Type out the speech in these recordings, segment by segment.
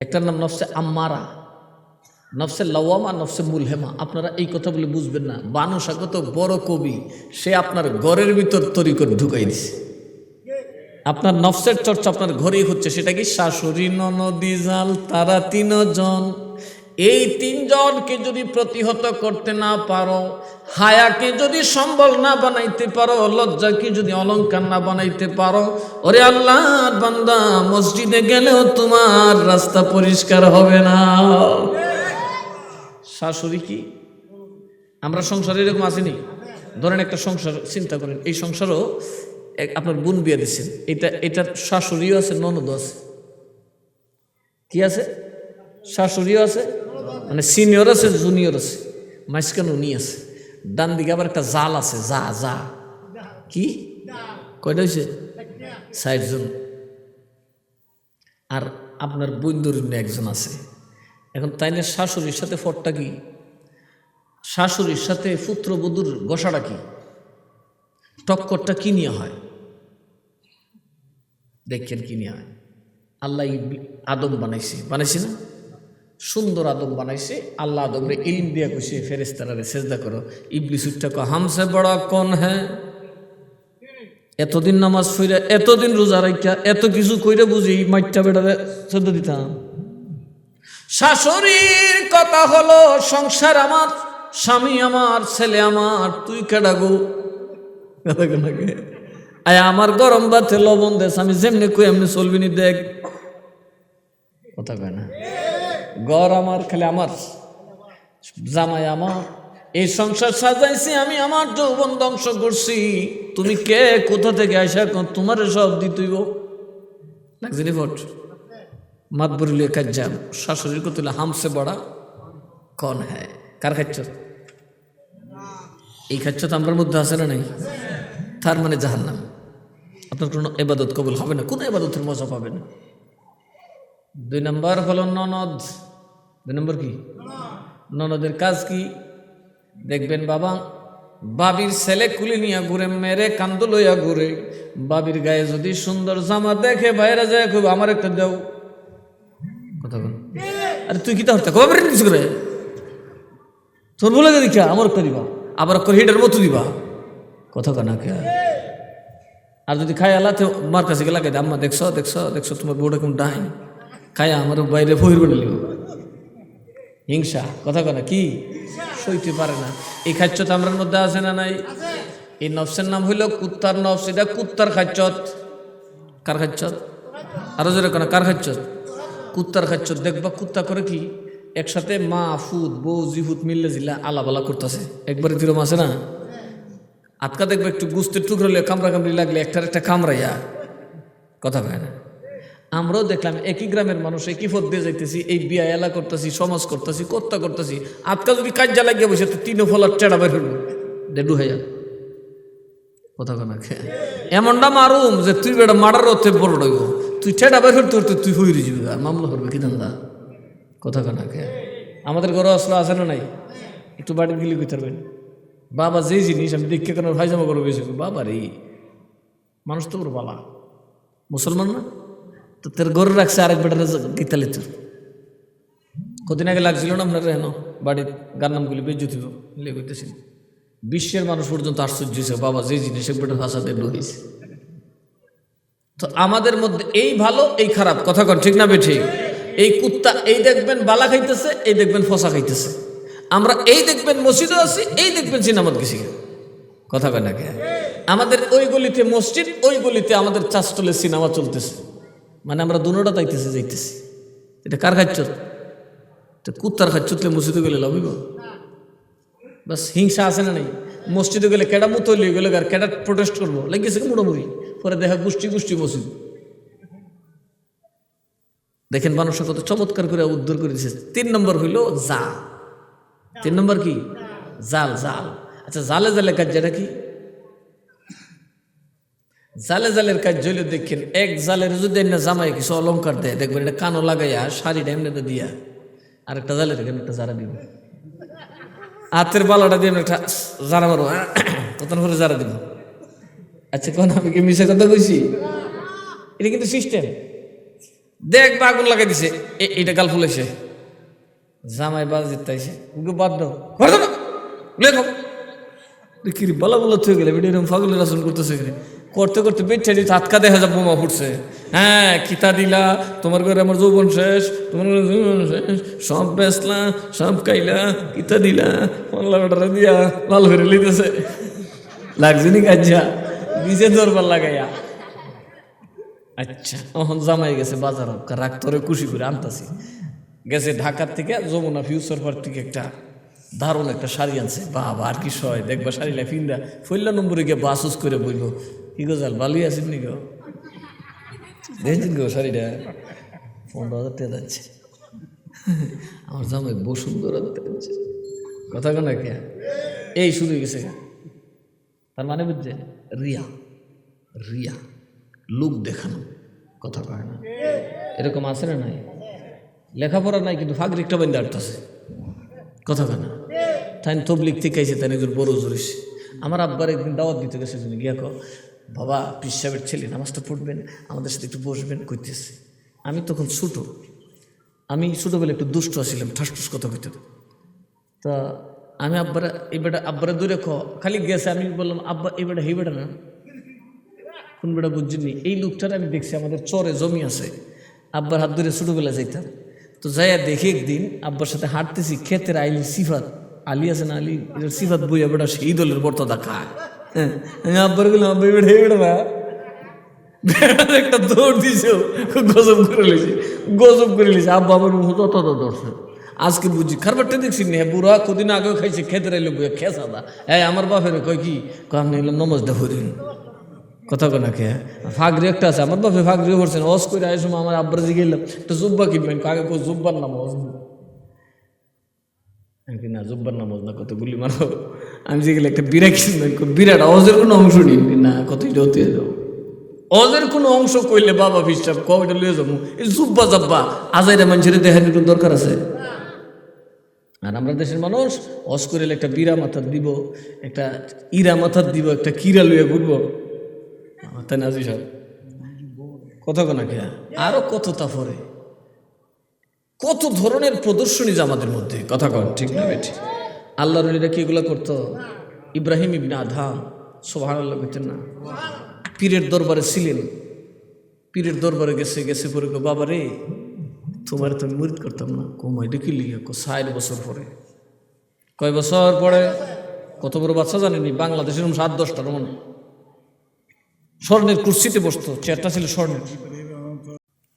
একটার নাম নফসে আম্মারা, নফসে লওয়ামা, নফসে মুলহেমা। আপনারা এই কথা বলে বুঝবেন না। বানু স্বাগত, বড় কবি। সে আপনার ঘরের ভিতর তৈরি করে ঢুকাই দিছে। আপনার নফসের চর্চা আপনার ঘরেই হচ্ছে, সেটা কি শাশুড়ি, ননদি, জাল, তারা তিনজন। এই তিনজনকে যদি প্রতিহত করতে না পারো, হায়াকে যদি সম্বল না বানাইতে পারো, লজ্জাকে যদি অলংকার না বানাইতে পারো, ওরে আল্লাহ বান্দা, মসজিদে গেলেও তোমার রাস্তা পরিষ্কার হবে না। শাশুড়ি কি? আমরা সংসারে এরকম আসেনি। ধরেন একটা সংসার, চিন্তা করেন, এই সংসারও আপনার বোন বিয়ে দিচ্ছেন এটা এটার শাশুড়িও আছে, ননদও আছে। কি আছে? শাশুড়িও আছে মানে সিনিয়র আছে জুনিয়র আছে, মাঝখানে উনি আছে ডান দিকে আবার একটা জাল আছে, যা যা। কি? কয়টা হয়েছে ষাট জন। আর আপনার বৈন্দরিন্য একজন আছে। এখন তাইলে শাশুড়ির সাথে ফটটা কি? শাশুড়ির সাথে পুত্রবধূর গোসাটা কি? টক্করটা কি নিয়ে হয়? দেখেন কি নিয়ে হয়। আল্লাহ আদম বানাইছে। বানাইছে না? সুন্দর আদম বানাইছে, আল্লাহ আদমরে ইলম দিয়া কইছে ফেরেস্তারারে সেজদা করো। ইবলিস কো হামসে বড় কোন হ্যাঁ এতদিন নামাজ ফইরা এতদিন রোজা রাখা এত কিছু কইরে বুঝি, মাইটটা বেড়ারে সেজদা দিতাম। শাশুড়ির কথা হলো, সংসার আমার, স্বামী আমার, ছেলে আমার, তুই কেডা গো? আয় আমার গরম ভাতে লবণ দেশ আমি যেমনি কই, এমনি চলবি নি দেখ। কথা কয় না? গড় আমার, খালি আমার। জামাই আমার। এই সংসার সাজাইছি, আমি আমার যৌবন ধ্বংস করছি। তুমি কে? কোথা থেকে আইসা? তোমার সব দিতইব লাগছে নি ভোট? মাত বরিলে কাজ যাম শাশুড়ির কতলে হামসে বড়া। কন হ্যাঁ কার খাচ্ছ? এই খাচ্ছ তো আমার মধ্যে আছে না নাই? তার মানে জাহান নাম আপনার কোনো এবাদত কবুল হবে না? কোনো এবাদতের মজা পাবেন না। দুই নম্বর হলো ননদ। দুই নম্বর কি? ননদের কাজ কি? দেখবেন বাবা, বাবির ছেলে কুলি নিয়ে ঘুরে, মেরে কান্দ লইয়া ঘুরে। বাবির গায়ে যদি সুন্দর জামা দেখে, বাইরে যায় খুব, আমার একটা দেও। কথা বল। আরে তুই কি তা হত্যা কবে করে তোর বলে গেলি কে আমার একটা দিবা। আবার একটা হিটের মতো দিবা। কথা কানা কে? আর যদি খাই আলাতে মার কাছে গেলা কে আম্মা, দেখছ দেখছ দেখছ, তোমার বউটা কেমন ডাইন। খাই আমার বাইরে ফহির বলে হিংসা। কথা কানা কি? সইতে পারে না। এই খাচ্ছ তো আমরার মধ্যে আছে না নাই? এই নফসের নাম হইল কুত্তার নফস। এটা কুত্তার খাচ্ছত। কার খাচ্ছত? আরও জোরে কেন কার খাচ্ছত? কুত্তার খাচ্ছত। দেখবা কুত্তা করে কি? একসাথে মা, ফুদ, বউ জিহুত মিললে জিলা আলাবালা করতেছে। একবারে তিরম আছে না? আটকা দেখবে একটু গুস্তের টুকরো কামড়া কামড়ি লাগলে একটার একটা কামড়াইয়া। কথা কয় না। আমরাও দেখলাম একই গ্রামের মানুষ একই পথ দিয়ে যাইতেছি এই বিয়া এলা করতেছি সমাজ করতেছি কর্তা করতেছি। আটকা যদি কাজ লাগিয়ে বসে তো তিনও ফলার চেড়া বের হইব। দেডু হইয়া। কথা কনা এমনটা মারুম যে তুই বেটা মারার অর্থে বড় রইব তুই ঠেটা বের করতে করতে তুই হইরে যাবি গা, মামলা করবে কি ধান্দা? কথা কনা আমাদের ঘরে আসলে আছে না নাই? একটু বাড়ি গিলি কইতে পারবেন? বাবা যেই জিনিস আমি দেখে কেন ভাইজামা করব বেশি বাবা রে মানুষ তো বড় বালা মুসলমান না? তো তোর গরু রাখছে আরেক বেটারে গীতালে তোর। কদিন আগে লাগছিল না আপনার হেন বাড়ির গার নামগুলি বেজ্জু দিব লিয়ে বিশ্বের মানুষ পর্যন্ত আশ্চর্য হয়েছে বাবা যে জিনিস এক বেটার ভাষাতে ঢুকিয়েছে তো আমাদের মধ্যে এই ভালো, এই খারাপ, কথা কন, ঠিক না বে ঠিক? এই কুত্তা, এই দেখবেন বালা খাইতেছে, এই দেখবেন ফসা খাইতেছে। আমরা এই দেখবেন মসজিদও আছি, এই দেখবেন সিনেমাত গেছি। কথা কয় না কে? আমাদের ওই গলিতে মসজিদ, ওই গলিতে আমাদের চাষটলে সিনেমা চলতেছে। মানে আমরা দুনোটা তাইতেছে যাইতেছি। এটা কার খাচ্ছ তো কুত্তার খাচ্ছতলে মসজিদে গেলে লাভিব বাস হিংসা আছে না নাই? মসজিদে গেলে কেডা মুতো লিয়ে গেলে আর কেডা প্রোটেস্ট করব? লাগিয়েছে মোটামুটি? পরে দেখা গোষ্ঠী গোষ্ঠী মসজিদ। দেখেন মানুষের কত চমৎকার করে উদ্ধার করে দিচ্ছে তিন নম্বর হইল জাল। তিন নম্বর কি? জাল জাল। আচ্ছা জালে জালে কাজ যেটা কি? জালে জালের কাজ জলে দেখেন, এক জালের যদি না জামাই কিছু অলঙ্কার দেয়, দেখবেন এটা কানো লাগাইয়া শাড়িটা এমনিতে দিয়া আর একটা জালের এখানে একটা জারা দিব? হাতের বালাটা দিয়ে একটা জারা মারবো তখন করে জারা দিব। আচ্ছা কোন আমি কি মিশে কথা কইছি? এটা কিন্তু সিস্টেম দেখ, বা আগুন লাগাই দিছে, এ- এইটা গাল ফুলেছে জামাই বাজ জিতাইছে ওকে বাদ দাও। লেখো। কি বলা বলা থয়ে গেলে এরকম ফাগলের আসন করতেছে এখানে। করতে করতে বেটে দিতে হাতকা দেখা যায় বোমা ফুটছে। হ্যাঁ খিতা দিলা, তোমার ঘরে আমার যৌবন শেষ, তোমার ঘরে যৌবন শেষ, সব বেসলা সব খাইলা কিতা দিলা পাল্লা বেটারা দিয়া লাল করে লিতেছে লাগছে নি কাজা নিজে দরবার লাগাইয়া। আচ্ছা এখন জামাই গেছে বাজার রাগ তোরে খুশি করে আনতাছি। গেছে ঢাকার থেকে যমুনা ফিউচার পার্ক থেকে একটা দারুণ একটা শাড়ি আনছে। বাবা, আর কি সয় দেখবা শাড়িটা ফিন্দা ফইল্লা নম্বরে গিয়ে বাসুস করে বইব কি গো জাল ভালোই আছেন নি গো দেখছেন গো শাড়িটা? পনেরো হাজার টাকা যাচ্ছে। আমার জামাই বহু সুন্দর কথা কেন কে? এই হয়ে গেছে। তার মানে বুঝছে? রিয়া রিয়া, লোক দেখানো। কথা কয় না। এরকম আছে না নাই? লেখাপড়া নাই, কিন্তু ফাঁক একটা বেঁধে আটতেছে। কথা কয় না। তাই তবলিক থেকে আইসে তাই একজন বড় জরিস। আমার আব্বার একদিন দাওয়াত দিতে গেছে গিয়া কো বাবা সাহেবের ছেলে, নামাজটা পড়বেন, আমাদের সাথে একটু বসবেন, কইতেছে। আমি তখন ছোটো। আমি ছোটোবেলা একটু দুষ্ট ছিলাম, ঠাসঠুস কথা কইতে। তা আমি আব্বারা, এই বেটা আব্বারা দূরে খ খালি গেছে, আমি বললাম, আব্বা, এই বেটা এই বেটা না। কোন বেটা বুঝছিনি এই লোকটার আমি দেখছি, আমাদের চরে জমি আছে। আব্বার হাত ধরে ছোটোবেলা যাইতাম। তো যাইয়া দেখি একদিন আব্বার সাথে হাঁটতেছি, ক্ষেতের আইলি সিফাত। আলী আছে না আলী? সিফাত বইয়া বেটা সেই দলের বর্তদা খায়। আমি আব্বার বললাম আব্বা এই বেটা এই বেটা না বেড়ার একটা দৌড় দিছে গজব করে লিছে গজব করে লিছে আব্বা আমার মুখ তত ধরছে আজকে বুঝি খারবারটা দেখছি না বুড়া কদিন আগেও খাইছে খেতে রাইলে বইয়া খেসা দা হ্যাঁ আমার বাপের কয় কি কয় আপনি এলাম নমজটা হরিণ কথা কোনা খেয়ে ফাগরি একটা আছে আমার বাপে ফাগরি করছেন অস করে আয় সময় আমার আব্বার দিকে গেলাম তো জুব্বা কিনবেন কাকে কো জুব্বার নাম অস আমি কি না জুব্বার নাম অস না কত গুলি মারো আমি যে গেলে একটা কিনবেন কই বিরাট, অজের কোনো অংশ নেই। না, কত এটা হতে যাব। অজের কোনো অংশ কইলে বাবা বিশ্বাস কয়টা লয়ে যাব? এই জুব্বা জাব্বা, আজাইরা মানুষের দেখার কোনো দরকার আছে। আর আমরা দেশের মানুষ অস করিলে একটা বিরা মাথার দিব, একটা ইরা মাথার দিব, একটা কিরা লুয়ে ঘুরবো। তাই না সাহেব। কত কোনা খেয়া আরও কত তা তাফরে কত ধরনের প্রদর্শনী যে আমাদের মধ্যে, কথা কন, ঠিক না বেঠি আল্লাহ রলিরা কি এগুলো করতো? ইব্রাহিম ইবিন আধাম সোভান আল্লাহ করতেন না। পীরের দরবারে ছিলেন। পীরের দরবারে গেছে গেছে পরে কো, বাবা রে তোমার তো আমি করতাম না। কমাই দেখি লিগে ষাট বছর পরে। কয় বছর পরে? কত বড় বাচ্চা জানেনি বাংলাদেশের সাত দশটার মনে স্বর্ণের কুর্সিতে বসতো চেয়ারটা ছিল স্বর্ণের।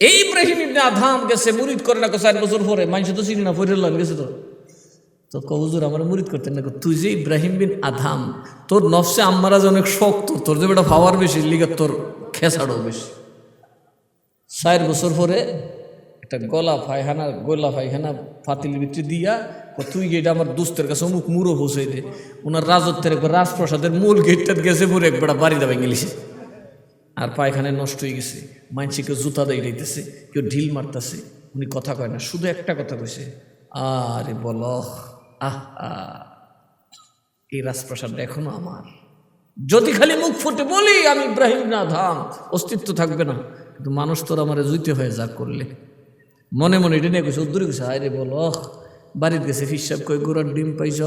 এই ইব্রাহিম ইবনে আধাম গেছে মুরিদ করে না চার বছর পরে। মানুষ তো চিনি না ফরিল্লাম গেছে তো। তো কবুজুর আমার মুরিদ করতেন না তুই যে ইব্রাহিম বিন আধাম তোর নফসে আম্মারা যে অনেক শক্ত তোর যে বেটা পাওয়ার বেশি লিগে তোর খেসাড়ও বেশি। চার বছর পরে একটা গলা পায়খানা, গোলা পায়খানা ফাতিলের ভিতরে দিয়া তুই গেটা আমার দোস্তের কাছে অমুক মুড়ো পৌঁছে দে? ওনার রাজত্বের একবার রাজপ্রসাদের মূল গেটটা গেছে পরে একবার বাড়ি দাবাই গেলিছে আর পায়খানায় নষ্ট হয়ে গেছে। মানসি কেউ জুতা দিয়ে দিতেছে কেউ ঢিল মারতেছে। উনি কথা কয় না, শুধু একটা কথা কইছে, আরে বল আহ, এই রাজপ্রাসাদটা এখনও আমার। যদি খালি মুখ ফুটে বলি, আমি ইব্রাহিম না ধাম অস্তিত্ব থাকবে না। কিন্তু মানুষ তোর আমার জুইতে হয়ে যা করলে। মনে মনে এটা নিয়ে কইছে, উদ্দুরে কইছে আরে বল বাড়িতে গেছে ফিসাব কই গোড়ার ডিম পাইছ?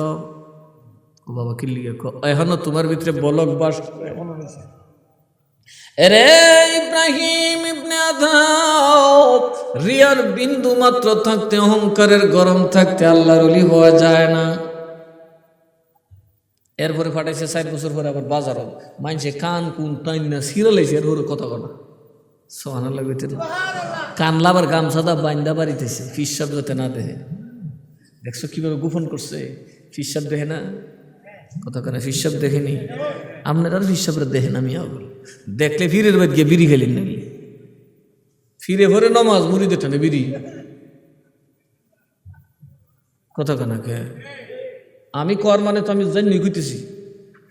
ও বাবা কিল্লিগে এখনও তোমার ভিতরে বলক বাস, এখনও এরে ইব্রাহিম ইবনে আদাব রিয়ার বিন্দু মাত্র থাকতে অহংকারের গরম থাকতে আল্লাহর অলি হওয়া যায় না। এরপরে ফাটাইছে চার বছর পরে আবার বাজারও মানছে কান কুন টাইন না সিরালাইছে এর পরে কথা কনা। সোহানা লাগবে কানলা আবার গামছাদা বাইন্দা বাড়িতেছে ফিসাব যাতে না দেহে। দেখছ কীভাবে গোপন করছে? ফিসাব দেখে না? কথা কেন ফিসাব দেখেনি? আপনার আর ফিসাবরা দেখেন আমি আগুল দেখলে ফিরের বাদ গিয়ে বিড়ি খেলেন নাকি? ফিরে ভরে নমাজ মুড়ি দেঠানে বিড়ি। কথা কেন কে? আমি কর মানে তো আমি জানি কইতেছি।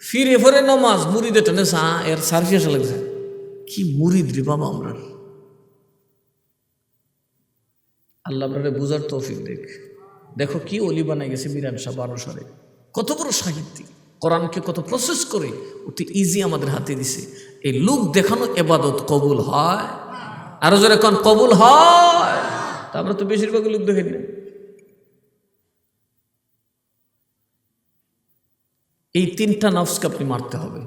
ফিরে ভরে নমাজ মুড়ি দেঠানে সা এর সার্ফি আসা লাগছে। কি মুড়িদ রে বাবা আমরা। আল্লাহ আপনারে বুঝার তৌফিক দেখ। দেখো কি অলি বানাই গেছে মিরান শাহ বারো সালে কত বড় সাহিত্যিক। কোরআনকে কত প্রসেস করে, অতি ইজি আমাদের হাতে দিছে। এই লোক দেখানো এবাদত কবুল হয়? আরও জোরে কোন, কবুল হয়? তা আমরা তো বেশিরভাগ লোক দেখি না। এই তিনটা নফসকে আপনি মারতে হবে।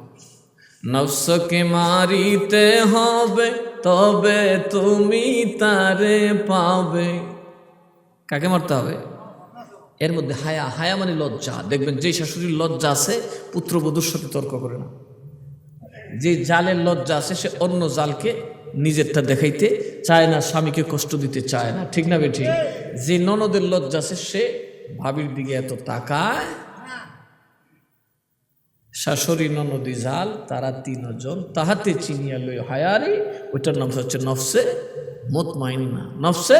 নফসকে মারিতে হবে, তবে তুমি তারে পাবে। কাকে মারতে হবে? এর মধ্যে হায়া হায়া মানে লজ্জা। দেখবেন যে শাশুড়ির লজ্জা আছে, পুত্রবধূর সাথে তর্ক করে না। যে জালের লজ্জা আছে, সে অন্য জালকে নিজেরটা দেখাইতে চায় না, স্বামীকে কষ্ট দিতে চায় না। ঠিক না বেঠিক যে ননদের লজ্জা আছে, সে ভাবির দিকে এত তাকায়। শাশুড়ি, ননদী জাল, তারা তিনজন, তাহাতে চিনিয়া লই হায়ারি, ওইটার নাম হচ্ছে নফসে মুতমাইন্না নফসে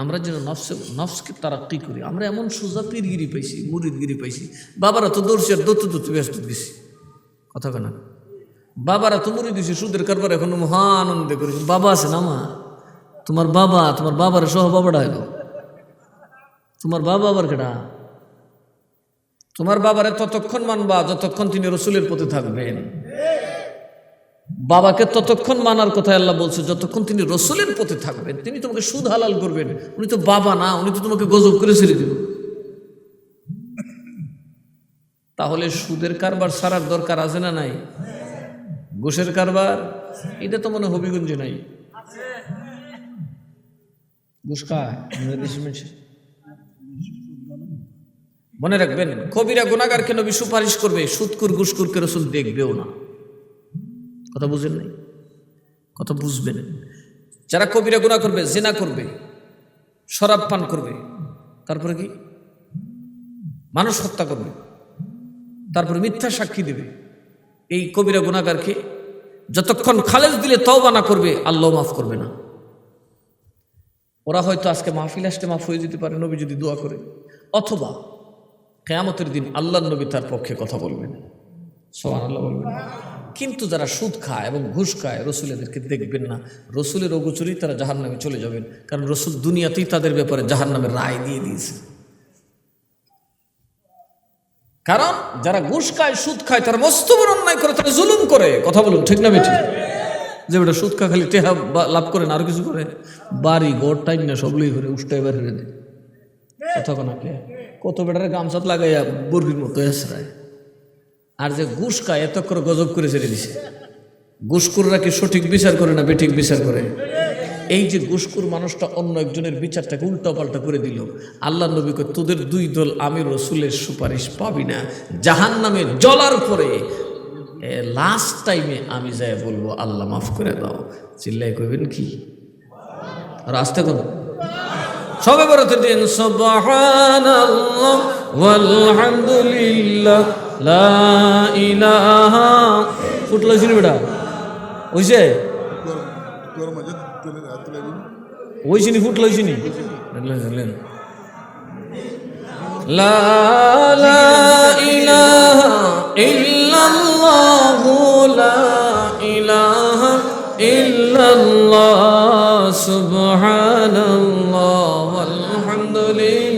আমরা যেন নফসে, নফসকে তারাক্কি করি। আমরা এমন সোজা পীরগিরি পাইছি, মুরিদগিরি পাইছি। বাবারা তো দৌড়ছে আর দত্ত দৌড়তে ব্যস্ত গেছি কথা কেনা বাবারা তো মুড়ি দিছে, সুদের কারবার এখন মহান আনন্দে করেছে। বাবা আছে না মা? তোমার বাবা, তোমার বাবার সহ বাবাটা হইল। তোমার বাবা আবার কেডা? তোমার বাবারে ততক্ষণ মানবা, যতক্ষণ তিনি রসুলের পথে থাকবেন। বাবাকে ততক্ষণ মানার কথা আল্লাহ বলছে, যতক্ষণ তিনি রসুলের পথে থাকবেন, তিনি তোমাকে সুদ হালাল করবেন, উনি তো বাবা না, উনি তো তোমাকে গজব করে ছেড়ে দেবেন তাহলে সুদের কারবার সারার দরকার আছে না নাই? ঘুষের কারবার? এটা তো মনে হবিগঞ্জে নাই। মনে রাখবেন, কবিরা গুণাগারকে নবী সুপারিশ করবে সুৎকুর ঘুষকুরকে রসুল দেখবেও না। কথা বুঝেন নাই? কথা বুঝবেন। যারা কবিরা গুণা করবে, জেনা করবে, শরাব পান করবে, তারপরে কি? মানুষ হত্যা করবে, তারপরে মিথ্যা সাক্ষী দেবে। এই কবিরা গুণাগারকে যতক্ষণ খালেজ দিলে তওবা না করবে, আল্লাহ মাফ করবে না। ওরা হয়তো আজকে মাহফিল আসতে মাফ হয়ে যেতে পারে, নবী যদি দোয়া করে। অথবা কেয়ামতের দিন আল্লাহ নবী তার পক্ষে কথা বলবেন। সোহান আল্লাহ বলবেন। কিন্তু যারা সুদ খায় এবং ঘুষ খায়, রসুল এদেরকে দেখবেন না। রসুলের অগোচরেই তারা জাহান নামে চলে যাবেন। কারণ রসুল দুনিয়াতেই তাদের ব্যাপারে জাহান নামের রায় দিয়ে দিয়েছে। কারণ যারা ঘুষ খায়, সুদ খায়, তারা মস্ত অন্যায় করে, তারা জুলুম করে। কথা বলুন, ঠিক না বেঠি যে বেটা সুদ খা, খালি টেহা লাভ করে না, আর কিছু করে। বাড়ি, ঘর, টাইম না, সবগুলোই করে উষ্টাই বার করে দেয়। কথা কোন কত বেটারে গামছাত লাগাইয়া, বর্গির মতো এসরায়। আর যে খায় এত করে গজব করে ছেড়ে দিছে। ঘুষকুররা কি সঠিক বিচার করে না বেঠিক বিচার করে? এই যে ঘুষকুর মানুষটা অন্য একজনের বিচারটাকে উল্টা পাল্টা করে দিল আল্লাহ নবী কয়, তোদের দুই দল আমি রসুলের সুপারিশ পাবি না। জাহান নামে জলার পরে লাস্ট টাইমে আমি যাই বলব আল্লাহ মাফ করে দাও। চিল্লাই কইবেন কি? আর আসতে করো সবে বলতে দিন সুবহানাল্লাহ ওয়ালহামদুলিল্লাহ। লা ইলাহা। ফুটলো ছিল বেটা। ওইছে দিন ওইছিনি ফুটলো ওইছিনি লা লা ইলাহা ইল্লাল্লাহু লা ইলাহা ইল্লাল্লাহ ওয়ালহামদুলিল্লাহ